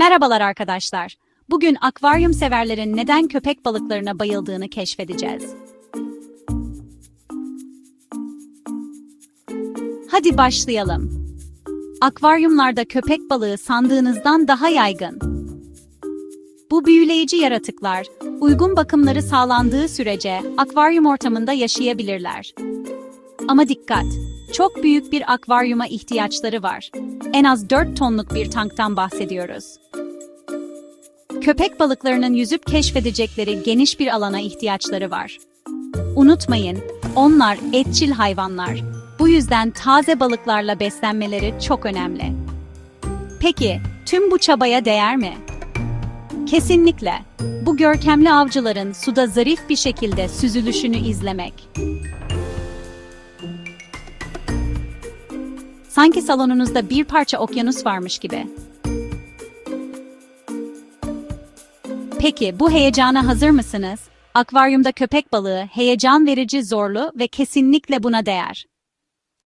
Merhabalar arkadaşlar. Bugün akvaryum severlerin neden köpek balıklarına bayıldığını keşfedeceğiz. Hadi başlayalım. Akvaryumlarda köpek balığı sandığınızdan daha yaygın. Bu büyüleyici yaratıklar, uygun bakımları sağlandığı sürece akvaryum ortamında yaşayabilirler. Ama dikkat! Çok büyük bir akvaryuma ihtiyaçları var. En az 4 tonluk bir tanktan bahsediyoruz. Köpek balıklarının yüzüp keşfedecekleri geniş bir alana ihtiyaçları var. Unutmayın, onlar etçil hayvanlar. Bu yüzden taze balıklarla beslenmeleri çok önemli. Peki, tüm bu çabaya değer mi? Kesinlikle. Bu görkemli avcıların suda zarif bir şekilde süzülüşünü izlemek. Sanki salonunuzda bir parça okyanus varmış gibi. Peki bu heyecana hazır mısınız? Akvaryumda köpek balığı heyecan verici, zorlu ve kesinlikle buna değer.